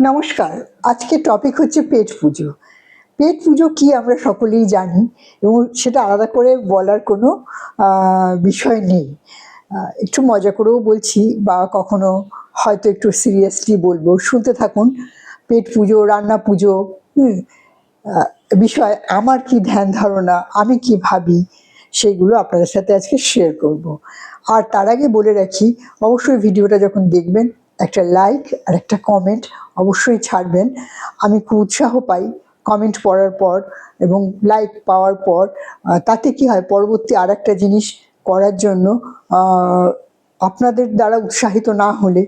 নমস্কার আজকে টপিক হচ্ছে পেট পুজো। পেট পুজো কি আমরা সকলেই জানি এবং সেটা আলাদা করে বলার কোনো বিষয় নেই। একটু মজা করেও বলছি বা কখনো হয়তো একটু সিরিয়াসলি বলব। শুনতে থাকুন, পেট পুজো, রান্না পুজো বিষয় আমার কি ধ্যান ধারণা, আমি কি ভাবি সেগুলো আপনাদের সাথে আজকে শেয়ার করব। আর তার আগে বলে রাখি, অবশ্যই ভিডিওটা যখন দেখবেন একটা লাইক আর একটা কমেন্ট অবশ্যই ছাড়বেন। আমি খুব উৎসাহ পাই কমেন্ট পড়ার পর এবং লাইক পাওয়ার পর। তাতে কি হয় পরবর্তী আর একটা জিনিস করার জন্য আপনাদের দ্বারা উৎসাহিত না হলে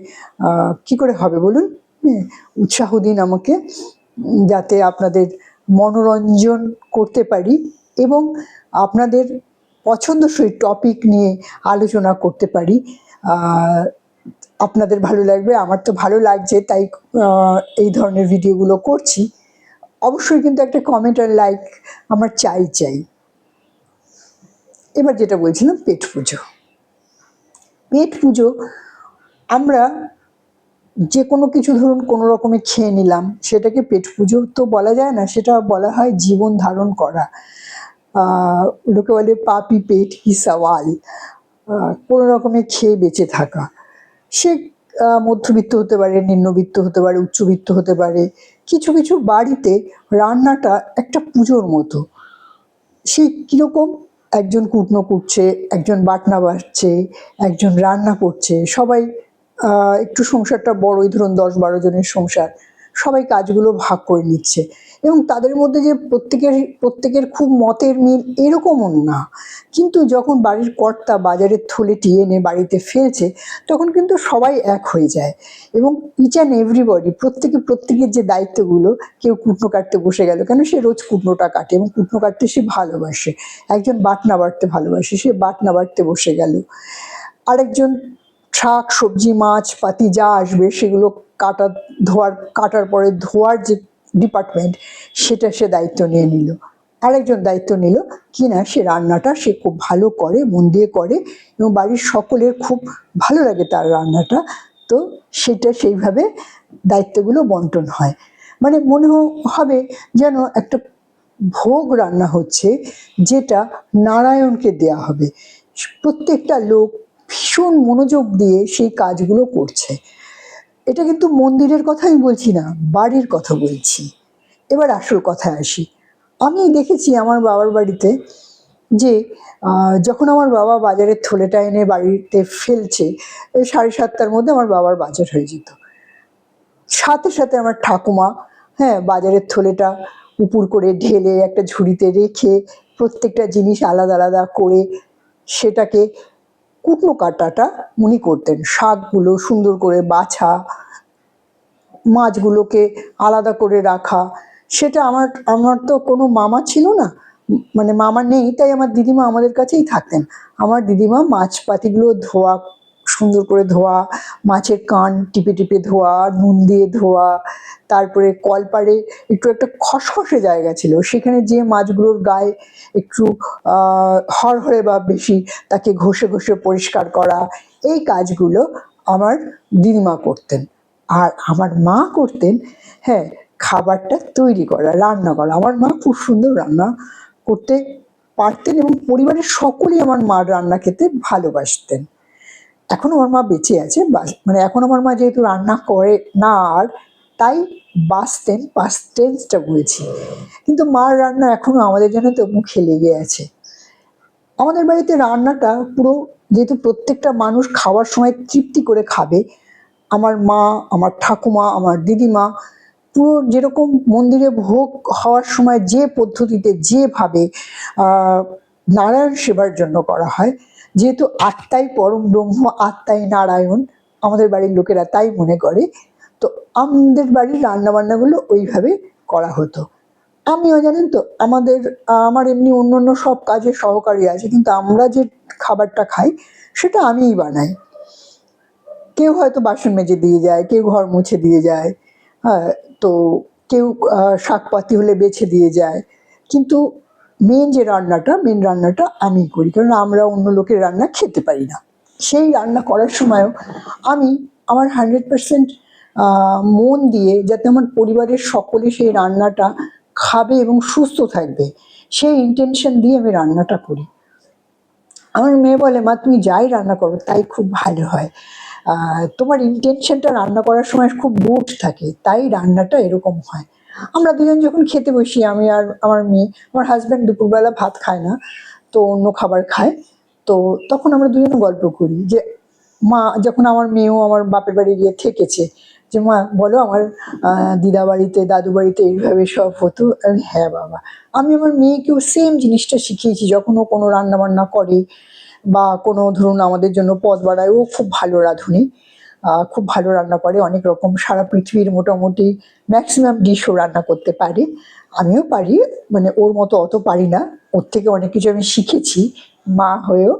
কি করে হবে বলুন? হ্যাঁ, উৎসাহ দিন আমাকে যাতে আপনাদের মনোরঞ্জন করতে পারি এবং আপনাদের পছন্দসই টপিক নিয়ে আলোচনা করতে পারি। আপনাদের ভালো লাগবে, আমার তো ভালো লাগছে, তাই এই ধরনের ভিডিওগুলো করছি। অবশ্যই কিন্তু একটা কমেন্ট আর লাইক আমার চাই চাই। এবার যেটা বলছিলাম, পেট পুজো। পেট পুজো, আমরা যে কোনো কিছু ধরুন, কোনো রকমে খেয়ে নিলাম, সেটাকে পেট পুজো তো বলা যায় না, সেটা বলা হয় জীবন ধারণ করা। লোকে বলে পাপি পেট কি সওয়াল। কোনো রকমে খেয়ে বেঁচে থাকা। সে মধ্যবিত্ত হতে পারে, নিম্নবিত্ত হতে পারে, উচ্চবিত্ত হতে পারে, কিছু কিছু বাড়িতে রান্নাটা একটা পুজোর মতো। সে কীরকম? একজন কুটনো কুটছে একজন বাটনা বাড়ছে একজন রান্না করছে, সবাই একটু সংসারটা বড়ই ধরুন দশ বারো জনের সংসার। সবাই কাজগুলো ভাগ করে নিচ্ছে। এবং তাদের মধ্যে যে প্রত্যেকের প্রত্যেকের খুব মতের মিল এরকমও না। কিন্তু যখন বাড়ির কর্তা বাজারের থলেটি এনে বাড়িতে ফেলছে, তখন কিন্তু সবাই এক হয়ে যায়। এবং ইচ অ্যান্ড এভরিবডি প্রত্যেকে প্রত্যেকের যে দায়িত্বগুলো, কেউ কুটনো কাটতে বসে গেল, কেন সে রোজ কুটনোটা কাটে এবং কুটনো কাটতে সে ভালোবাসে। একজন বাটনা বাটতে ভালোবাসে, সে বাটনা বাটতে বসে গেল। আরেকজন শাক, সবজি, মাছ, পাতি যা আসবে সেগুলো কাটা, ধোয়ার, কাটার পরে ধোয়ার যে ডিপার্টমেন্ট সেটা সে দায়িত্ব নিয়ে নিল। আরেকজন দায়িত্ব নিল কি না, সে রান্নাটা সে খুব ভালো করে, মন দিয়ে করে এবং বাড়ির সকলের খুব ভালো লাগে তার রান্নাটা। তো সেটা সেইভাবে দায়িত্বগুলো বন্টন হয়। মানে মনে হবে যেন একটা ভোগ রান্না হচ্ছে যেটা নারায়ণকে দেয়া হবে। প্রত্যেকটা লোক ভীষণ মনোযোগ দিয়ে সেই কাজগুলো করছে। এটা কিন্তু মন্দিরের কথাই বলছি না, বাড়ির কথা বলছি। এবার আসল কথায় আসি। আমি দেখেছি আমার বাবার বাড়িতে যে যখন আমার বাবা বাজারের থলেটা এনে বাড়িতে ফেলছে সাড়ে সাতটার মধ্যে আমার বাবার বাজার হয়ে যেত। সাথে সাথে আমার ঠাকুমা হ্যাঁ বাজারের থলেটা উপুর করে ঢেলে একটা ঝুড়িতে রেখে প্রত্যেকটা জিনিস আলাদা আলাদা করে সেটাকে কুটনো কাটাটা উনি করতেন। শাকগুলো সুন্দর করে বাছা, মাছগুলোকে আলাদা করে রাখা। সেটা আমার আমার তো কোনো মামা ছিল না। মানে মামা নেই, তাই আমার দিদিমা আমাদের কাছেই থাকতেন। আমার দিদিমা মাছ পাতিগুলো ধোয়া সুন্দর করে ধোয়া, মাছের কান টিপে টিপে ধোয়া, নুন দিয়ে ধোয়া, তারপরে কলপাড়ে একটু একটা খসখসে জায়গা ছিল। সেখানে যে মাছগুলোর গায়ে একটু হরহরে বা বেশি তাকে ঘষে ঘষে পরিষ্কার করা, এই কাজগুলো আমার দিদিমা করতেন। আর আমার মা করতেন হ্যাঁ খাবারটা তৈরি করা, রান্না করা। আমার মা খুব সুন্দর রান্না করতে পারতেন এবং পরিবারের সকলেই আমার মার রান্না খেতে ভালোবাসতেন। এখন আমার মা বেঁচে আছে মানে এখন আমার মা যেহেতু রান্না করে না, আর তাই বাস বাঁচতেন পাস্ট টেন্সটা বলছি। কিন্তু মার রান্না এখনও আমাদের জন্য তো মুখে লেগে আছে। আমাদের বাড়িতে রান্নাটা পুরো যেহেতু প্রত্যেকটা মানুষ খাওয়ার সময় তৃপ্তি করে খাবে, আমার মা, আমার ঠাকুমা, আমার দিদিমা, পুরো যেরকম মন্দিরে ভোগ হওয়ার সময় যে পদ্ধতিতে যেভাবে নারায়ণ সেবার জন্য করা হয়। যেহেতু আত্মাই পরম ব্রহ্ম, আত্মাই নারায়ণ আমাদের বাড়ির লোকেরা তাই মনে করে, তো আমাদের বাড়ির রান্নাবান্নাগুলো ওইভাবে করা হতো। আমিও জানেন তো, আমাদের, আমার এমনি অন্য অন্য সব কাজে সহকারী আছে, কিন্তু আমরা যে খাবারটা খাই, সেটা আমিই বানাই। কেউ হয়তো বাসন মেজে দিয়ে যায়, কেউ ঘর মুছে দিয়ে যায় হ্যাঁ তো কেউ শাকপাতি হলে বেছে দিয়ে যায়। কিন্তু মেন যে রান্নাটা মেন রান্নাটা আমি করি। কারণ আমরা অন্য লোকের রান্না খেতে পারি না। সেই রান্না করার সময়ও আমি আমার হান্ড্রেড পার্সেন্ট মন দিয়ে যাতে আমার পরিবারের সকলে সেই রান্নাটা খাবে এবং সুস্থ থাকবে, সেই ইন্টেনশন দিয়ে আমি রান্নাটা করি। আমার মেয়ে বলে, মা, তুমি যাই রান্না করো, তাই খুব ভালো হয়। তোমার ইন্টেনশনটা রান্না করার সময় খুব গুড থাকে, তাই রান্নাটা এরকম হয়। আমরা দুজন যখন খেতে বসি আমি আর আমার মেয়ে আমার হাজব্যান্ড দুপুরবেলা ভাত খায় না তো অন্য খাবার খায়। তো তখন আমরা দুজনে গল্প করি যে মা যখন আমার মেয়েও আমার বাপের বাড়ি গিয়ে থেকেছে যে মা বলো আমার দিদা বাড়িতে দাদু বাড়িতে এইভাবে সব হতো? আমি, হ্যাঁ বাবা। আমি আমার মেয়েকেও সেম জিনিসটা শিখিয়েছি যখন ও কোনো রান্নাবান্না করে বা কোনো ধরুন আমাদের জন্য পদ বাড়ায় ও খুব ভালো রাঁধুনি। খুব ভালো রান্না করে, অনেক রকম সারা পৃথিবীর মোটামুটি ম্যাক্সিমাম ডিশও রান্না করতে পারে। আমিও পারি মানে ওর মতো অত পারি না, ওর থেকে অনেক কিছু আমি শিখেছি, মা হয়েও।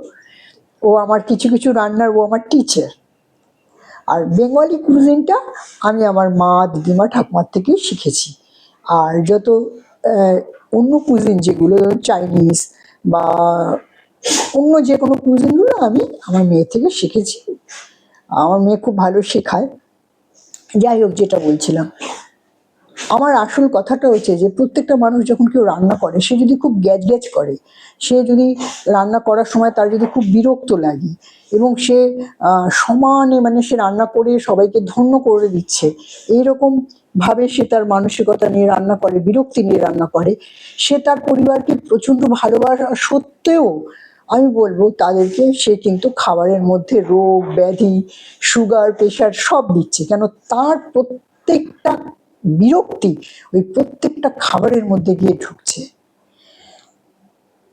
ও আমার কিছু কিছু রান্নার, ও আমার টিচার আর বেঙ্গলি কুজিনটা আমি আমার মা, দিদিমা, ঠাকুমার থেকেই শিখেছি। আর যত অন্য কুজিন যেগুলো চাইনিজ বা অন্য যে কোনো কুজিনগুলো আমি আমার মেয়ে থেকে শিখেছি। আমার মেয়ে খুব ভালো শেখায়। যাই হোক, যেটা বলছিলাম। আমার আসল কথাটা হচ্ছে যে, প্রত্যেকটা মানুষ যখন কেউ রান্না করে, সে যদি খুব গ্যাজ গ্যাজ করে, সে যদি রান্না করার সময় তার যদি খুব বিরক্ত লাগে এবং সে সমানে মানে সে রান্না করে সবাইকে ধন্য করে দিচ্ছে, এইরকম ভাবে সে তার মানসিকতা নিয়ে রান্না করে, বিরক্তি নিয়ে রান্না করে, সে তার পরিবারকে প্রচণ্ড ভালোবাসা সত্ত্বেও আমি বলব তাদেরকে সে কিন্তু খাবারের মধ্যে রোগ, ব্যাধি, সুগার, প্রেশার সব দিচ্ছে। কেন তার প্রত্যেকটা বিরক্তি ওই প্রত্যেকটা খাবারের মধ্যে গিয়ে ঢুকছে।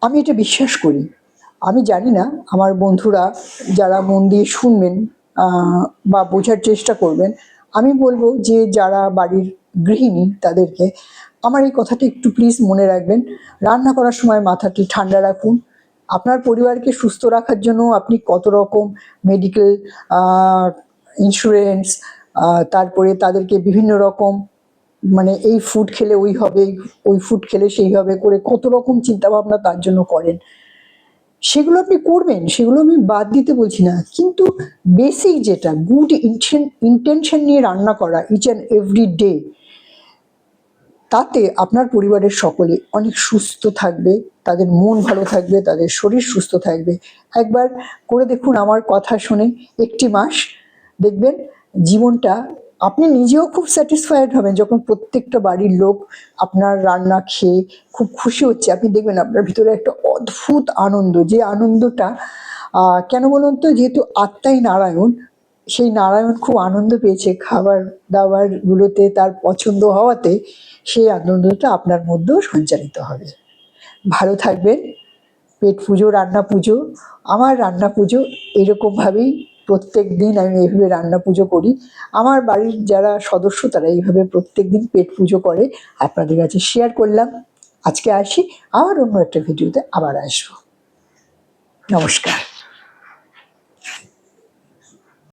আমি এটা বিশ্বাস করি। আমি জানি না, আমার বন্ধুরা যারা মন দিয়ে শুনবেন বা বোঝার চেষ্টা করবেন, আমি বলব যে যারা বাড়ির গৃহিণী তাদেরকে আমার এই কথাটা একটু প্লিজ মনে রাখবেন। রান্না করার সময় মাথাটি ঠান্ডা রাখুন। আপনার পরিবারকে সুস্থ রাখার জন্য আপনি কত রকম মেডিকেল ইন্স্যুরেন্স তারপরে তাদেরকে বিভিন্ন রকম মানে এই ফুড খেলে ওই হবে, ওই ফুড খেলে সেই হবে করে কত রকম চিন্তা ভাবনা তার জন্য করেন। সেগুলো আপনি করবেন, সেগুলো আমি বাদ দিতে বলছি না। কিন্তু বেসিক যেটা গুড ইন্টেনশন নিয়ে রান্না করা ইচ অ্যান্ড এভরি ডে তাতে আপনার পরিবারের সকলে অনেক সুস্থ থাকবে, তাদের মন ভালো থাকবে, তাদের শরীর সুস্থ থাকবে। একবার করে দেখুন আমার কথা শুনে, একটি মাস দেখবেন জীবনটা, আপনি নিজেও খুব স্যাটিসফাইড হবেন যখন প্রত্যেকটা বাড়ির লোক আপনার রান্না খেয়ে খুব খুশি হচ্ছে। আপনি দেখবেন আপনার ভিতরে একটা অদ্ভুত আনন্দ, যে আনন্দটা কেন বলুন তো? যেহেতু আত্মাই নারায়ণ সেই নারায়ণ খুব আনন্দ পেয়েছে খাবার দাবারগুলোতে তার পছন্দ হওয়াতে সেই আনন্দটা আপনার মধ্যেও সঞ্চারিত হবে। ভালো থাকবেন, পেট পুজো, রান্না পুজো, আমার রান্না পুজো এরকমভাবেই প্রত্যেক দিন আমি এইভাবে রান্না পুজো করি। আমার বাড়ির যারা সদস্য তারা এইভাবে প্রত্যেক দিন পেট পুজো করে, আপনাদের কাছে শেয়ার করলাম। আজকে আসি, আবার অন্য একটা ভিডিওতে আবার আসব। নমস্কার।